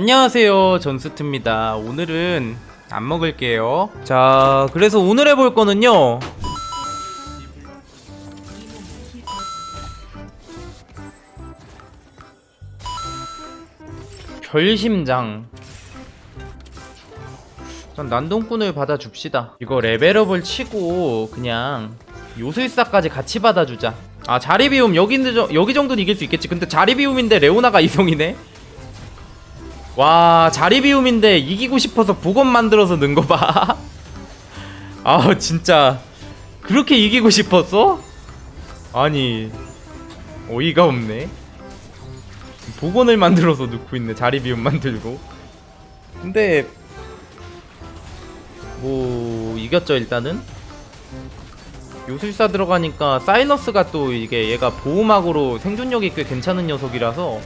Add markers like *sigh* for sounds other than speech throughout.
안녕하세요 전스트입니다. 오늘은 안 먹을게요. 자 그래서 오늘 해볼 거는요. 별심장. 전 난동꾼을 받아줍시다. 이거 레벨업을 치고 그냥 요술사까지 같이 받아주자. 아 자리 비움 여기, 여기 정도는 이길 수 있겠지. 근데 자리 비움인데 레오나가 *laughs* 이성이네 와 자리 비움인데 이기고 싶어서 복원 만들어서 넣은 거 봐. *laughs* 아 진짜 그렇게 이기고 싶었어? 아니 어이가 없네. 복원을 만들어서 넣고 있네 자리 비움 만들고. 근데 뭐 이겼죠 일단은. 요술사 들어가니까 사이너스가 또 이게 얘가 보호막으로 생존력이 꽤 괜찮은 녀석이라서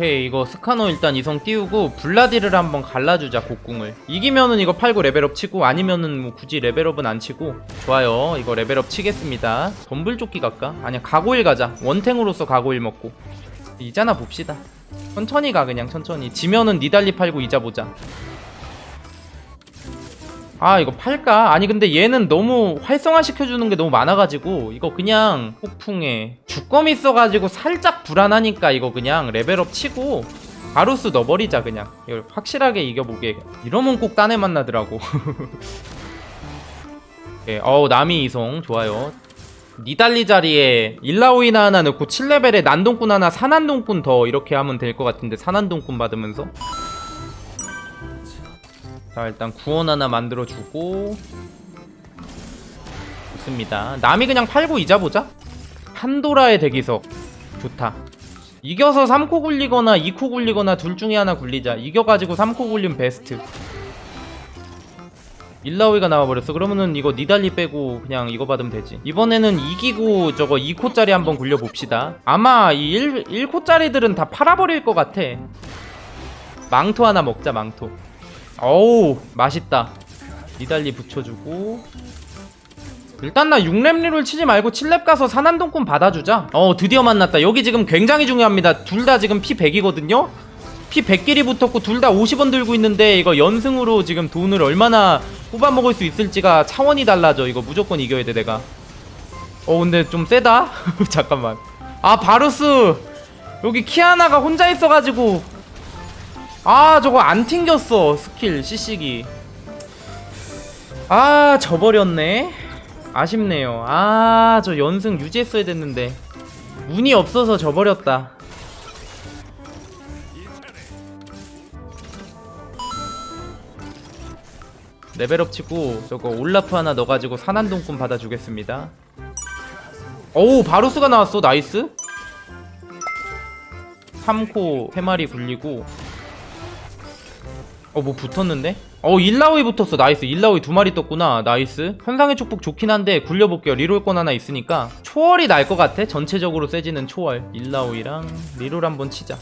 오케이 이거 스카노 일단 이성 띄우고 블라디를 한번 갈라주자 곡궁을. 이기면은 이거 팔고 레벨업 치고 아니면은 뭐 굳이 레벨업은 안 치고. 좋아요. 이거 레벨업 치겠습니다. 덤블조끼 갈까? 아니야 가고일 가자. 원탱으로서 가고일 먹고. 이자나 봅시다. 천천히 가 그냥 천천히. 지면은 니달리 팔고 이자 보자 아 이거 팔까? 아니 근데 얘는 너무 활성화 시켜주는 게 너무 많아가지고 이거 그냥 폭풍에 주검 있어가지고 살짝 불안하니까 이거 그냥 레벨업 치고 바루스 넣어버리자 그냥. 이걸 확실하게 이겨보게. 이러면 꼭 딴애 만나더라고. *laughs* 예, 어우 나미 이송. 좋아요. 니달리 자리에 일라오이나 하나 넣고 7레벨에 난동꾼 하나 산한동꾼 더 이렇게 하면 될 것 같은데 산한동꾼 받으면서 자 일단 구원 하나 만들어주고. 좋습니다. 남이 그냥 팔고 이자 보자. 판도라의 대기석. 좋다. 이겨서 3코 굴리거나 2코 굴리거나 둘 중에 하나 굴리자. 이겨가지고 3코 굴리면 베스트. 일라오이가 나와버렸어. 그러면은 이거 니달리 빼고 그냥 이거 받으면 되지. 이번에는 이기고 저거 2코짜리 한번 굴려봅시다. 아마 이 1, 1코짜리들은 다 팔아버릴 것 같아. 망토 하나 먹자 망토 어우 맛있다. 니달리 붙여주고. 일단 나 6렙리롤 치지 말고 7렙 가서 산한동꾼 받아주자. 어 드디어 만났다. 여기 지금 굉장히 중요합니다. 둘 다 지금 피 100이거든요? 피 100길이 붙었고 둘 다 50원 들고 있는데 이거 연승으로 지금 돈을 얼마나 뽑아먹을 수 있을지가 차원이 달라져. 이거 무조건 이겨야 돼 내가. 어 근데 좀 세다? *laughs* 잠깐만. 아 바루스! 여기 키아나가 혼자 있어가지고 아 저거 안 튕겼어 스킬 CC기. 아 져버렸네. 아쉽네요. 아 저 연승 유지했어야 됐는데. 운이 없어서 져버렸다. 레벨업 치고 저거 올라프 하나 넣어가지고 산한동꾼 받아주겠습니다. 어우 바루스가 나왔어. 나이스. 3코 3마리 굴리고 어 뭐 붙었는데? 어 일라오이 붙었어. 나이스. 일라오이 두 마리 떴구나. 나이스. 현상의 축복 좋긴 한데 굴려볼게요. 리롤권 하나 있으니까. 초월이 날 것 같아. 전체적으로 세지는 초월. 일라오이랑 리롤 한번 치자.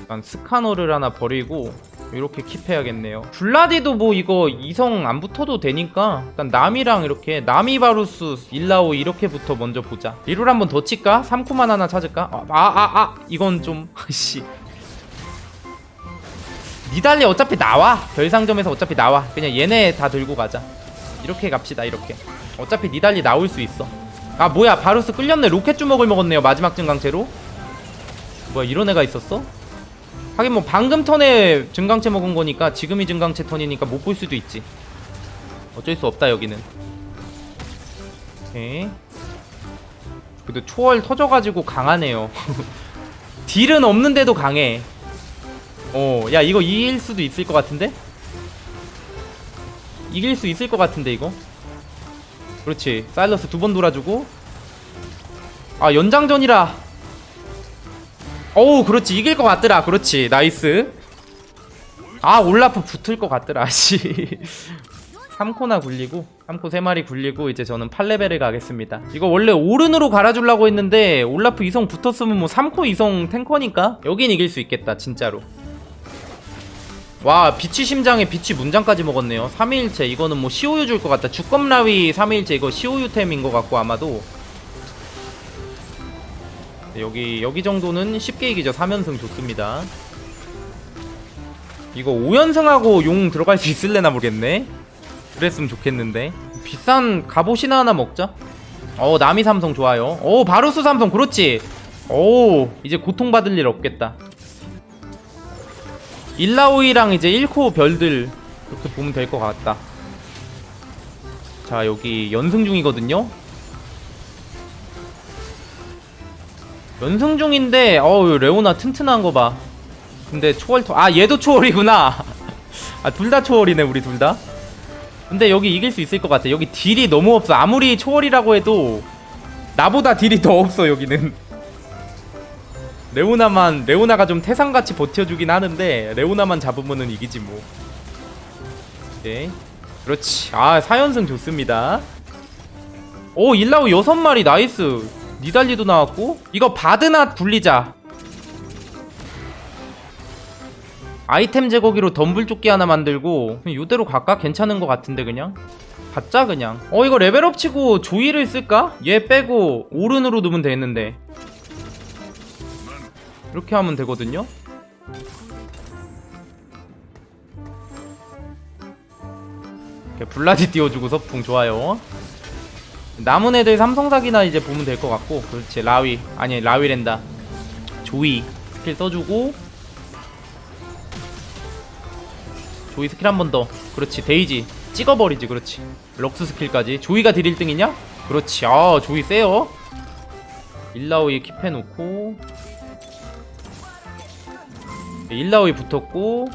일단 스카너를 하나 버리고 이렇게 킵해야겠네요. 블라디도 뭐 이거 이성 안 붙어도 되니까 일단 남이랑 이렇게 나미바루스 일라오 이렇게부터 먼저 보자. 리롤 한번 더 칠까? 3코만 하나 찾을까? 아아아 아, 아, 이건 좀 *laughs* 씨. 니달리 어차피 나와. 별상점에서 어차피 나와. 그냥 얘네 다 들고 가자. 이렇게 갑시다 이렇게. 어차피 니달리 나올 수 있어. 아 뭐야. 바루스 끌렸네. 로켓 주먹을 먹었네요 마지막 증강체로. 뭐야 이런 애가 있었어? 하긴 뭐 방금 턴에 증강체 먹은 거니까 지금이 증강체 턴이니까 못 볼 수도 있지. 어쩔 수 없다 여기는. 오케이. 그래도 초월 터져가지고 강하네요. *laughs* 딜은 없는데도 강해 어, 야 이거 이길 수도 있을 것 같은데? 이길 수 있을 것 같은데 이거? 그렇지. 사일러스 두 번 돌아주고. 아 연장전이라. 어우 그렇지. 이길 것 같더라. 그렇지. 나이스. 아 올라프 붙을 것 같더라 *laughs* 씨. 3코나 굴리고 3코 3마리 굴리고 이제 저는 8레벨을 가겠습니다. 이거 원래 오른으로 갈아주려고 했는데 올라프 이성 붙었으면 뭐 3코 이성 탱커니까 여긴 이길 수 있겠다 진짜로 와 비치 심장에 비치 문장까지 먹었네요. 3일체 이거는 뭐 시오유 줄 것 같다. 주검라위 3일체 이거 시오유템인 것 같고 아마도. 여기 여기 정도는 쉽게 이기죠. 3연승 좋습니다. 이거 5연승하고 용 들어갈 수 있을래나 모르겠네. 그랬으면 좋겠는데. 비싼 갑옷이나 하나 먹자. 어 남이 삼성 좋아요. 오 바루스 삼성 그렇지. 오 이제 고통받을 일 없겠다 일라오이랑 이제 1코 별들 이렇게 보면 될 것 같다. 자 여기 연승 중이거든요. 연승 중인데 어우 레오나 튼튼한 거봐. 근데 초월 토... 아 얘도 초월이구나. *laughs* 아 둘 다 초월이네 우리 둘다. 근데 여기 이길 수 있을 것 같아. 여기 딜이 너무 없어. 아무리 초월이라고 해도 나보다 딜이 더 없어 여기는 레오나만 레오나가 좀 태산같이 버텨주긴 하는데 레오나만 잡으면은 이기지 뭐. 오케이 그렇지. 아 4연승 좋습니다. 오 일라우 6마리. 나이스. 니달리도 나왔고. 이거 바드나 굴리자. 아이템 제거기로 덤불조끼 하나 만들고 이대로 갈까? 괜찮은 것 같은데 그냥? 받자 그냥. 어 이거 레벨업 치고 조이를 쓸까? 얘 빼고 오른으로 두면 되는데 이렇게 하면 되거든요. 이렇게 블라디 띄워주고 서풍 좋아요. 남은 애들 삼성사기나 이제 보면 될 것 같고. 그렇지 라위. 아니 라위랜다. 조이 스킬 써주고. 조이 스킬 한 번 더. 그렇지 데이지. 찍어버리지 그렇지. 럭스 스킬까지. 조이가 딜 1등이냐? 그렇지. 아 조이 세요. 일라오이 킵해놓고 일라오이 붙었고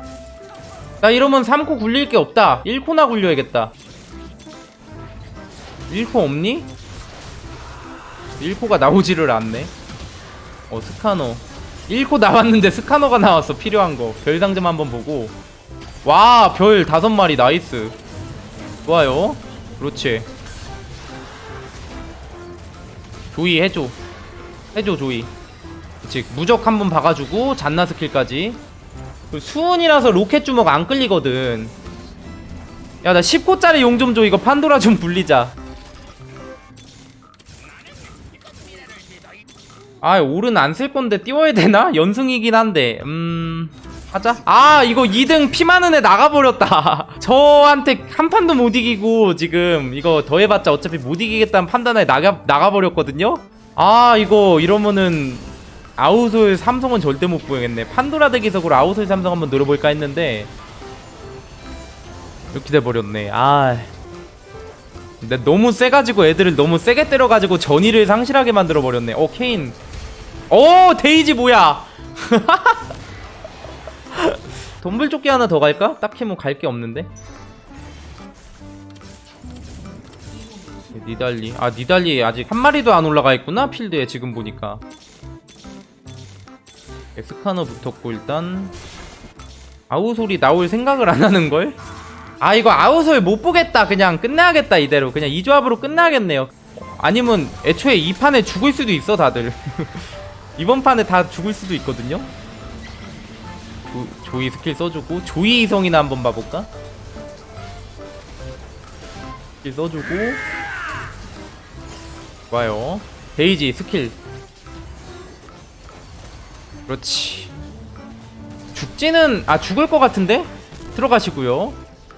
나 이러면 3코 굴릴 게 없다 1코나 굴려야겠다 1코 없니? 1코가 나오지를 않네 어 스카너 1코 나왔는데 스카너가 나왔어 필요한 거 별상점 한번 보고 와, 별 다섯 마리 나이스. 좋아요. 그렇지. 조이 해줘. 해줘, 조이. 그렇지. 무적 한 번 박아주고, 잔나 스킬까지. 그 수은이라서 로켓 주먹 안 끌리거든. 야, 나 10코짜리 용 좀 줘. 이거 판도라 좀 *laughs* 불리자. 아, 오른 안 쓸 건데 띄워야 되나? *laughs* 연승이긴 한데. 음. 하자. 아, 이거 2등 피 많은 애 나가버렸다. *laughs* 저한테 한 판도 못 이기고, 지금, 이거 더 해봤자 어차피 못 이기겠다는 판단에 나가, 나가버렸거든요? 아, 이거, 이러면은, 아우솔 삼성은 절대 못 보겠네. 판도라 대기석으로 아우솔 삼성 한번 노려볼까 했는데, 이렇게 돼버렸네. 아. 근데 너무 세가지고 애들을 너무 세게 때려가지고 전의를 상실하게 만들어버렸네. 어, 케인. 오, 데이지 뭐야? *laughs* 돈불조끼 하나 더 갈까? 딱히 뭐 갈 게 없는데 니달리 아 니달리 아직 한 마리도 안 올라가 있구나 필드에 지금 보니까 스카너 붙었고 일단 아우솔이 나올 생각을 안 하는 걸? 아 이거 아우솔 못 보겠다. 그냥 끝내야겠다 이대로. 그냥 이 조합으로 끝내야겠네요. 아니면 애초에 이 판에 죽을 수도 있어 다들. *laughs* 이번 판에 다 죽을 수도 있거든요. 조, 조이 스킬 써주고 조이 이성이나 한번 봐볼까? 스킬 써주고. 좋아요. 데이지 스킬 그렇지 죽지는 아 죽을 것 같은데? 들어가시고요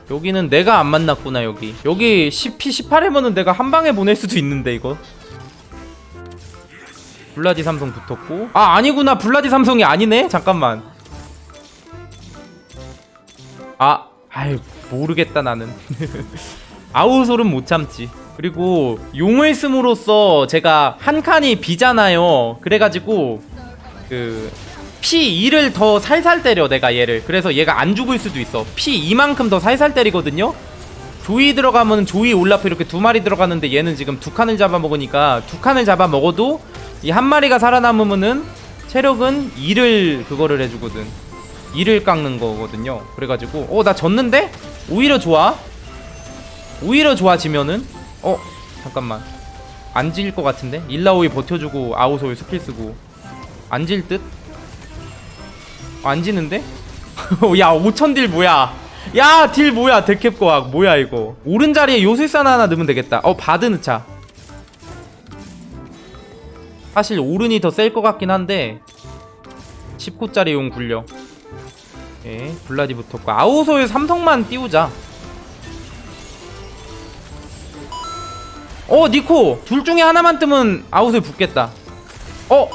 여기는 내가 안 만났구나 여기 여기 10P 18회면은 내가 한 방에 보낼 수도 있는데 이거 블라디 삼성 붙었고 아 아니구나 블라디 삼성이 아니네 잠깐만 아, 아유 모르겠다 나는. *laughs* 아우솔은 못 참지. 그리고 용을 씀으로써 제가 한 칸이 비잖아요. 그래가지고 그 P2를 더 살살 때려 내가 얘를. 그래서 얘가 안 죽을 수도 있어. P2만큼 더 살살 때리거든요. 조이 들어가면 조이 올라프 이렇게 두 마리 들어가는데 얘는 지금 두 칸을 잡아 먹으니까 두 칸을 잡아 먹어도 이 한 마리가 살아남으면은 체력은 2를 그거를 해주거든. 이를 깎는 거거든요. 그래가지고 어 나 졌는데 오히려 좋아. 오히려 좋아 지면은 어 잠깐만 안 질 것 같은데 일라오이 버텨주고 아우솔 스킬 쓰고 안 질 듯? 안 지는데? *laughs* 야 5천 딜 뭐야? 야 딜 뭐야? 데캡거학 뭐야 이거? 오른 자리에 요술산 하나 넣으면 되겠다. 어 바드 넣자 사실 오른이 더 셀 것 같긴 한데 10코짜리 용 굴려. 예, 블라디 붙었고 아우솔 삼성만 띄우자. 어 니코! 둘 중에 하나만 뜨면 아웃을 붙겠다. 어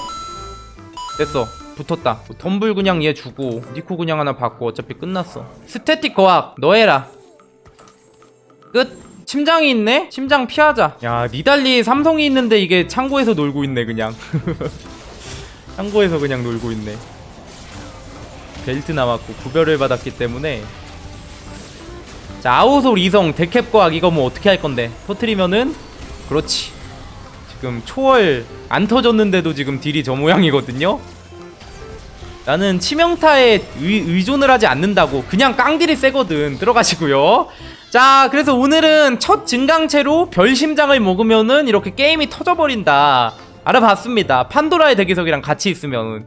됐어. 붙었다. 덤블 그냥 얘 주고 니코 그냥 하나 받고 어차피 끝났어. 스태틱 거학 너 해라. 끝. 심장이 있네? 심장 피하자. 야 니달리 삼성이 있는데 이게 창고에서 놀고 있네 그냥. *laughs* 창고에서 그냥 놀고 있네. 벨트 남았고 구별을 받았기 때문에. 자 아우솔 이성 데캡 거학 이거 뭐 어떻게 할 건데? 터트리면은? 그렇지 지금 초월 안 터졌는데도 지금 딜이 저 모양이거든요. 나는 치명타에 의, 의존을 하지 않는다고 그냥 깡딜이 세거든. 들어가시고요. 자 그래서 오늘은 첫 증강체로 별심장을 먹으면은 이렇게 게임이 터져버린다. 알아봤습니다. 판도라의 대기석이랑 같이 있으면